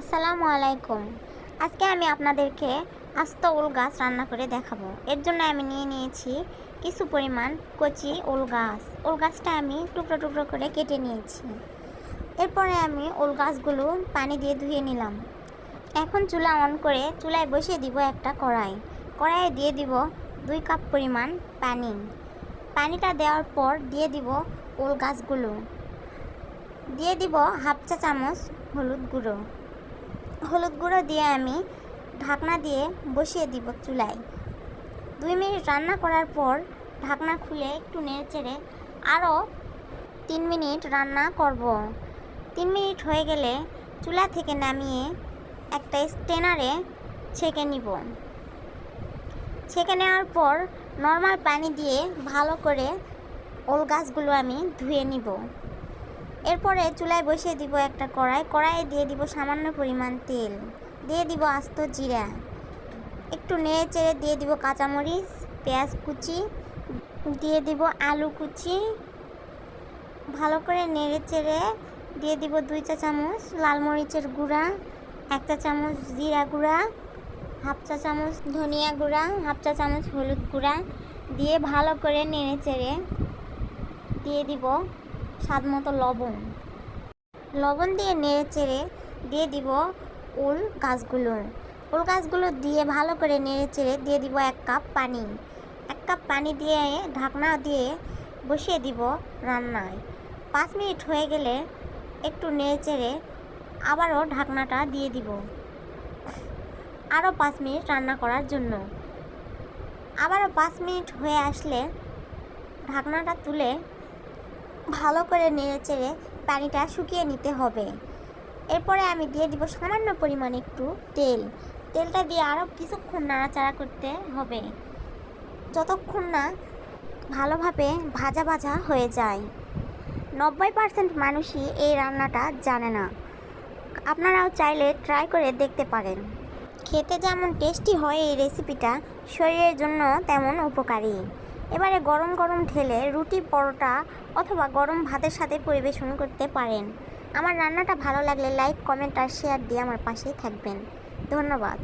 আসসালামু আলাইকুম। আজকে আমি আপনাদেরকে আস্ত ওল গাছ রান্না করে দেখাবো। এর জন্য আমি নিয়ে নিয়েছি কিছু পরিমাণ কচি ওল গাছ। ওল গাছটা আমি টুকরো টুকরো করে কেটে নিয়েছি। এরপরে আমি ওল গাছগুলো পানি দিয়ে ধুয়ে নিলাম। এখন চুলা অন করে চুলায় বসিয়ে দিব একটা কড়াই। কড়াইয়ে দিয়ে দিব দুই কাপ পরিমাণ পানি। পানিটা দেওয়ার পর দিয়ে দিব ওল গাছগুলো। দিয়ে দিব হাফ চা চামচ হলুদ গুঁড়ো। হলুদ গুঁড়ো দিয়ে আমি ঢাকনা দিয়ে বসিয়ে দিব চুলায়। দুই মিনিট রান্না করার পর ঢাকনা খুলে একটু নেড়ে চেড়ে আরও তিন মিনিট রান্না করব। তিন মিনিট হয়ে গেলে চুলা থেকে নামিয়ে একটা স্টেনারে ছেঁকে নিব। ছেঁকে নেওয়ার পর নর্মাল পানি দিয়ে ভালো করে ওল গাছগুলো আমি ধুয়ে নিব। এরপরে চুলায় বসিয়ে দিব একটা কড়াই। কড়াইয়ে দিয়ে দিব সামান্য পরিমাণ তেল। দিয়ে দিব আস্ত জিরা। একটু নেড়ে চেড়ে দিয়ে দিব কাঁচামরিচ, পেঁয়াজ কুচি, দিয়ে দিব আলু কুচি। ভালো করে নেড়ে চেড়ে দিয়ে দিব দুই চা চামচ লাল মরিচের গুঁড়া, এক চা চামচ জিরা গুঁড়া, হাফ চা চামচ ধনিয়া গুঁড়া, হাফ চা চামচ হলুদ গুঁড়া। দিয়ে ভালো করে নেড়ে চেড়ে দিয়ে দিব স্বাদ মতো লবণ। লবণ দিয়ে নেড়ে চেড়ে দিয়ে দিব উল গাছগুলো। উল গাছগুলো দিয়ে ভালো করে নেড়ে চেড়ে দিয়ে দিব এক কাপ পানি। এক কাপ পানি দিয়ে ঢাকনা দিয়ে বসিয়ে দিব রান্নায়। পাঁচ মিনিট হয়ে গেলে একটু নেড়ে চেড়ে আবারও ঢাকনাটা দিয়ে দিব। আরও পাঁচ মিনিট রান্না করার জন্য। আবারও পাঁচ মিনিট হয়ে আসলে ঢাকনাটা তুলে ভালো করে নেড়ে চেড়ে পানিটা শুকিয়ে নিতে হবে। এরপরে আমি দিয়ে দিব সামান্য পরিমাণ একটু তেল। তেলটা দিয়ে আরও কিছুক্ষণ নাড়াচাড়া করতে হবে। যতক্ষণ না ভালোভাবে ভাজা ভাজা হয়ে যায়। নব্বই পার্সেন্ট মানুষই এই রান্নাটা জানে না। আপনারাও চাইলে ট্রাই করে দেখতে পারেন। খেতে যেমন টেস্টি হয় এই রেসিপিটা শরীরের জন্য তেমন উপকারী। এবারে গরম গরম ঢেলে রুটি, পরোটা অথবা গরম ভাতের সাথে পরিবেশন করতে পারেন। আমার রান্নাটা ভালো লাগলে লাইক কমেন্ট আর শেয়ার দিয়ে আমার পাশেই থাকবেন। ধন্যবাদ।